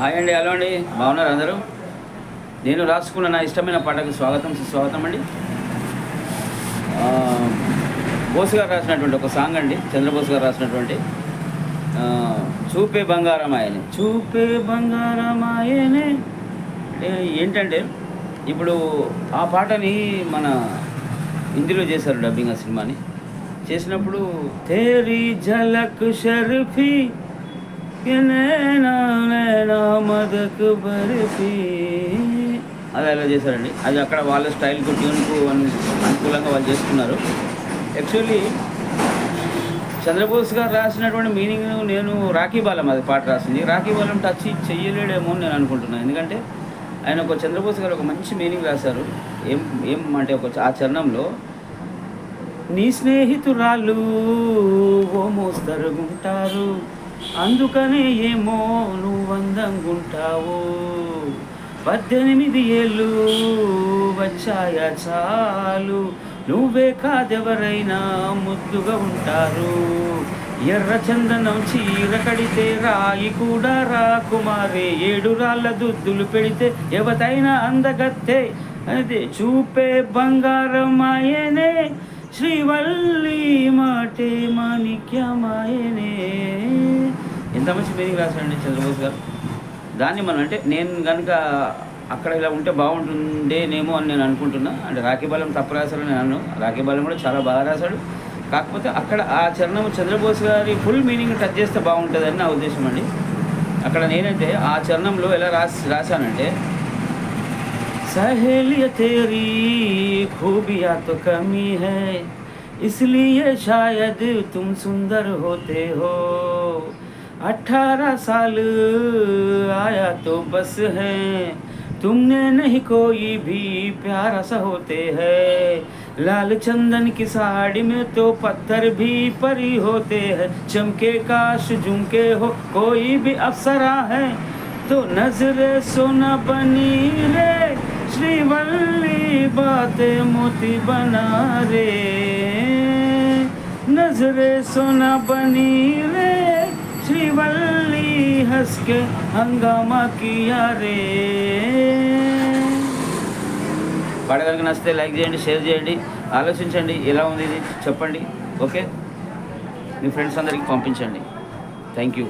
Hi అండి hello అండి. బాగున్నారు అందరూ? నేను రాసుకున్న నా ఇష్టమైన పాటకు స్వాగతం సుస్వాగతం అండి. బోసు గారు రాసినటువంటి ఒక సాంగ్ అండి చంద్రబోసు గారు రాసినటువంటి. చూపే బంగారమాయనే. చూపే బంగారమాయనే. ఏంటంటే ఇప్పుడు ఆ పాటని మన హిందీలో చేశారు డబ్బింగ్ ఆ సినిమాని. చేసినప్పుడు తేరీ జలక్ షర్ఫీ అది అలా చేశారండి. అది అక్కడ వాళ్ళ స్టైల్కు ట్యూన్కు అనుకూలంగా వాళ్ళు చేసుకున్నారు యాక్చువల్లీ చంద్రబోస్ గారు రాసినటువంటి మీనింగ్ నేను రాఖీ బాలం అది పాట రాసింది. రాఖీ బాలం టచ్ చెయ్యలేడేమో అని నేను అనుకుంటున్నాను. ఎందుకంటే ఆయన ఒక చంద్రబోస్ గారు ఒక మంచి మీనింగ్ రాశారు. ఏం ఏం అంటే ఒక ఆ చరణంలో నీ స్నేహితురాలు ఓ మోస్తరుగుంటారు అందుకనే ఏమో నువ్వు అందంగుంటావు? పద్దెనిమిది ఏళ్ళు వచ్చాయా చాలు. నువ్వే కాదెవరైనా ముద్దుగా ఉంటారు. ఎర్ర చందనం చీర కడితే రాయి కూడా రాకుమారే ఏడు రాళ్ళ దుద్దులు పెడితే ఎవతైనా అందగత్తే. అదే చూపే బంగారం ఆయనే శ్రీవల్లి మాటే మాణిక్యమాయనే. సంబంధించి మీనింగ్ రాశాడండి చంద్రబోస్ గారు. దాన్ని మనం అంటే నేను కనుక అక్కడ ఇలా ఉంటే బాగుంటుండేనేమో అని నేను అనుకుంటున్నా. అంటే రాఖీ బాలం తప్పు రాశాడు నేను అన్నాను. రాఖీ బాలం కూడా చాలా బాగా రాశాడు. కాకపోతే అక్కడ ఆ చరణం చంద్రబోస్ గారి ఫుల్ మీనింగ్ టచ్ చేస్తే బాగుంటుందని నా ఉద్దేశం అండి. అక్కడ నేనంటే ఆ చరణంలో ఎలా రాసి రాశానంటే సహేలియ తేరీ ఖూబియా తో కమీ హై ఇస్లియే షాయద్ తుమ్ సుందర్ హోతే హో. अठारह साल आया तो बस है। तुमने नहीं कोई भी प्यारा सा होते हैं। लाल चंदन की साड़ी में तो पत्थर भी परी होते हैं। चमके काश झुमके हो, कोई भी अप्सरा है। तो नजरे सोना बनी रे, श्रीवल्ली बातें मोती बना रे। नजरे सोना बनी रे श्रीवल्ली हंस के हंगामा किया रे పాట కనుక నచ్చితే లైక్ చేయండి షేర్ చేయండి ఆలోచించండి ఎలా ఉంది ఇది చెప్పండి ఓకే మీ ఫ్రెండ్స్ అందరికీ పంపించండి థ్యాంక్ యూ